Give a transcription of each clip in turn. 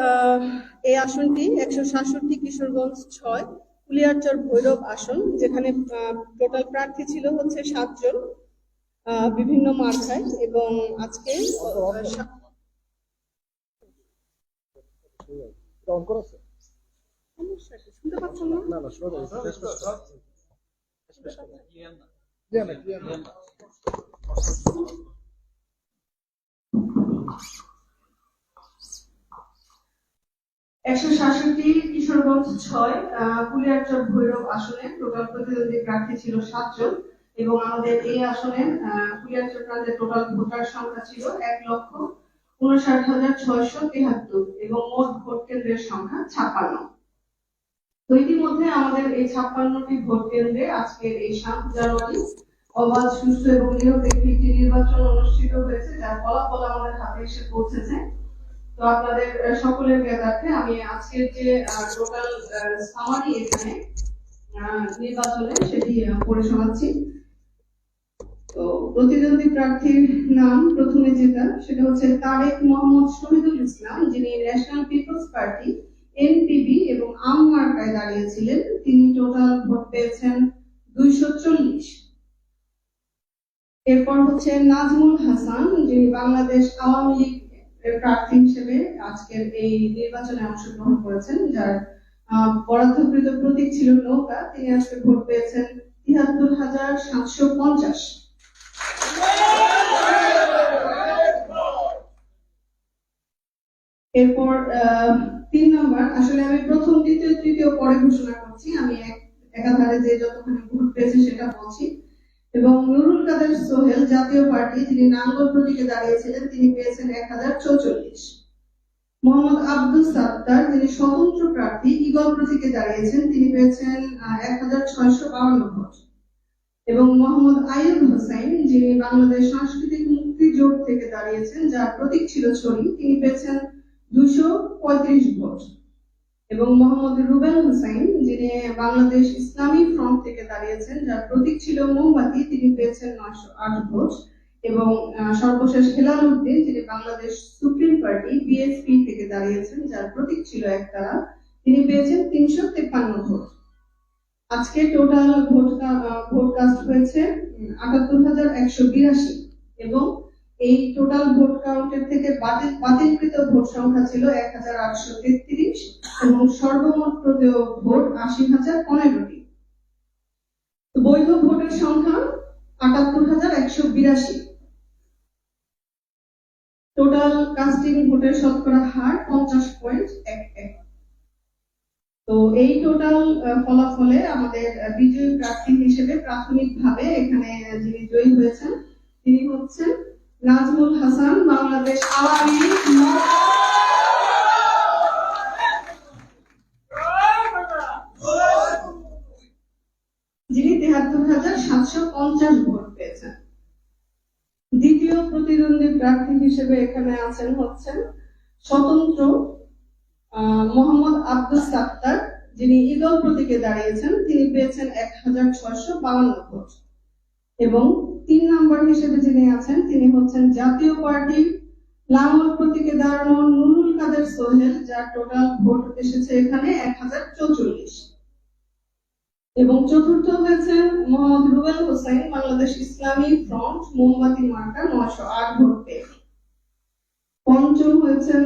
আহ, এই আসনটি একশো সাতষট্টি কিশোরগঞ্জ ছয় কুলিয়ারচর ভৈরব আসন যেখানে টোটাল প্রার্থী ছিল হচ্ছে সাতজন আহ, বিভিন্ন মার্কায় এবং আজকে? শুনতে পাচ্ছেন না না না শোনা যাচ্ছে শেষ করতে হবে। ক্লিয়ার না ক্লিয়ার না একশো সাতষট্টি কিশোরগঞ্জ ছয় ভৈরব আসনে টোটাল প্রতিদ্বন্দ্বী প্রার্থী ছিল সাতজন এবং আমাদের এই আসনে টোটাল ভোটার সংখ্যা ছিল এক লক্ষ উনষাট হাজার ছয়শো এবং মোট ভোট কেন্দ্রের সংখ্যা ছাপ্পান্ন। তো ইতিমধ্যে আমাদের এই ছাপ্পান্নটি ভোট কেন্দ্রে আজকের এই সাত জানুয়ারি অবাধ, সুষ্ঠু এবং নিরপেক্ষ একটি নির্বাচন অনুষ্ঠিত হয়েছে, যার ফলাফল আমাদের হাতে এসে পৌঁছেছে। তো আপনাদের সকলের জ্ঞাতার্থে আমি আজকের যে টোটাল সামারি এখানে নির্বাচনে সেটি পড়ে শোনাচ্ছি। তো প্রতিদ্বন্দ্বী প্রার্থীর নাম প্রথমে যেটা, সেটা হচ্ছে তারেক মোহাম্মদ শহীদুল ইসলাম, যিনি ন্যাশনাল পিপলস পার্টি এনপিবি এবং আম মার্কায় দাঁড়িয়েছিলেন। তিনি টোটাল ভোট পেয়েছেন দুইশো চল্লিশ। এরপর হচ্ছে নাজমুল হাসান, যিনি বাংলাদেশ আওয়ামী লীগ প্রার্থী হিসেবে আজকের এই নির্বাচনে অংশগ্রহণ করেছেন, যার বরাদ্দকৃত প্রতীক ছিল নৌকা। তিনি আজকে ভোট পেয়েছেন তিয়াত্তর হাজার সাতশো পঞ্চাশ। এরপর তিন নম্বর, আসলে আমি প্রথম, দ্বিতীয়, তৃতীয় পরে ঘোষণা করছি। আমি এক- একাধারে যে যতখানি ভোট পেয়েছে সেটা বলছি। এবং নুরুল কাদের সোহেল জাতীয় পার্টি, যিনি নাঙ্গল প্রতীকে দাঁড়িয়েছিলেন, তিনি পেয়েছেন এক হাজার চৌচল্লিশ। মোহাম্মদ আব্দুল সাত্তার, যিনি স্বতন্ত্র প্রার্থী ইগল প্রতীকে দাঁড়িয়েছেন, তিনি পেয়েছেন এক হাজার ছয়শো বাউন্ন ভোট। এবং মোহাম্মদ আইয়ুব হোসেন, যিনি বাংলাদেশ সাংস্কৃতিক মুক্তি জোট থেকে দাঁড়িয়েছেন, যার প্রতীক ছিল ছড়ি, তিনি পেয়েছেন দুশো পঁয়ত্রিশ ভোট। এবং মোহাম্মদ রুবেল হোসেন যিনি বাংলাদেশ ইসলামী ফ্রন্ট থেকে দাঁড়িয়েছেন, যার প্রতীক ছিল মোমবাতি, তিনি পেয়েছেন নয়শো আট ভোট। এবং সর্বশেষ হেলাল উদ্দিন, যিনি বাংলাদেশ সুপ্রিম পার্টি, বিএসপি থেকে দাঁড়িয়েছেন, যার প্রতীক ছিল একতারা তিনি পেয়েছেন তিনশো তেপ্পান্ন ভোট। আজকে টোটাল ভোট ভোট কাস্ট হয়েছে আটাত্তর হাজার একশো বিরাশি। এবং এই টোটাল ভোট কাউন্টের থেকে বাতিল বাতিলকৃত ভোট সংখ্যা ছিল এক হাজার আটশো তেত্রিশ এবং সর্বমোট প্রদেয় ভোট আশি হাজার পনেরোটি। বৈধ ভোটের সংখ্যা আটাত্তর হাজার একশো বিরাশি। টোটাল কাস্টিং ভোটের শতকরা হার পঞ্চাশ পয়েন্ট এক এক। তো এই টোটাল ফলাফলে আমাদের বিজয়ী প্রার্থী হিসেবে প্রাথমিকভাবে এখানে যিনি জয়ী হয়েছেন, তিনি হচ্ছেন নাজমুল হাসান, বাংলাদেশ আওয়ামী যিনি তেহাত্তর হাজার সাতশো পঞ্চাশ ভোট পেয়েছেন। দ্বিতীয় প্রতিদ্বন্দ্বী প্রার্থী হিসেবে এখানে আছেন হচ্ছেন স্বতন্ত্র মোহাম্মদ আব্দুল সাত্তার, যিনি ঈগল প্রতীকে দাঁড়িয়েছেন, তিনি পেয়েছেন এক হাজার ছয়শো বাউন্ন ভোট। এবং তিন নম্বর হিসেবে যিনি আছেন, তিনি হচ্ছেন জাতীয় পার্টি লাঙ্গল প্রতীকে দাঁড়ানো নুরুল কাদের সোহেল, যার টোটাল ভোট এসেছে এখানে এক হাজার চৌচল্লিশ। এবং চতুর্থ হয়েছেন মোহাম্মদ রুবেল হোসেন, বাংলাদেশ ইসলামী ফ্রন্ট, মোমবাতি মার্কা নয়শো আট ভোট পেয়ে। পঞ্চম হয়েছেন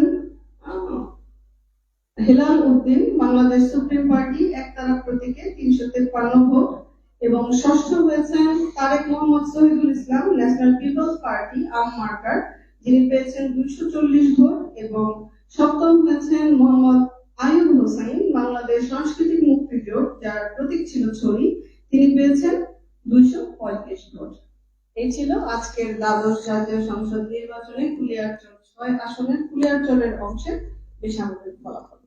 হেলাল উদ্দিন, বাংলাদেশ সুপ্রিম পার্টি, একতারা প্রতীকে তিনশো তেপ্পান্ন ভোট। এবং ষষ্ঠ হয়েছেন Tarek Mohammad Shahidul Islam, national people's party, আম মার্কার, যিনি পেয়েছেন দুইশো চল্লিশ ভোট এবং সপ্তম হয়েছেন মোহাম্মদ আয়ুব হোসাইন, বাংলাদেশ সাংস্কৃতিক মুক্তি জোট যার প্রতীক ছিল ছড়ি। তিনি পেয়েছেন দুইশো পঁয়ত্রিশ ভোট। এই ছিল আজকের দ্বাদশ জাতীয় সংসদ নির্বাচনে কুলিয়ারচর ছয় আসনের কুলিয়ারচরের অংশের বেসামরিক ফলাফল।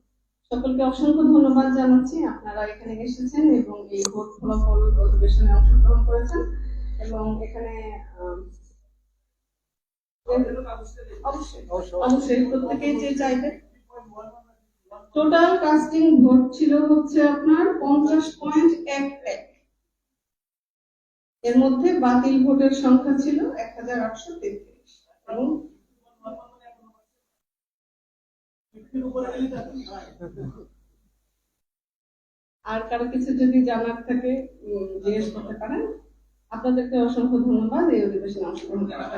সকলকে অসংখ্য ধন্যবাদ জানাচ্ছি। আপনারা এখানে এসেছেন এবং এই ভোট ফলাফল অধিবেশনে অংশগ্রহণ করেছেন এবং এখানে টোটাল কাস্টিং ভোট ছিল হচ্ছে আপনার পঞ্চাশ পয়েন্ট এক এক। এর মধ্যে বাতিল ভোটের সংখ্যা ছিল এক হাজার আটশো তেত্রিশ। এবং আর কারও কিছু যদি জানার থাকে জিজ্ঞেস করতে পারেন। আপনাদেরকে অসংখ্য ধন্যবাদ। এই অধিবেশনে অংশগ্রহণ করার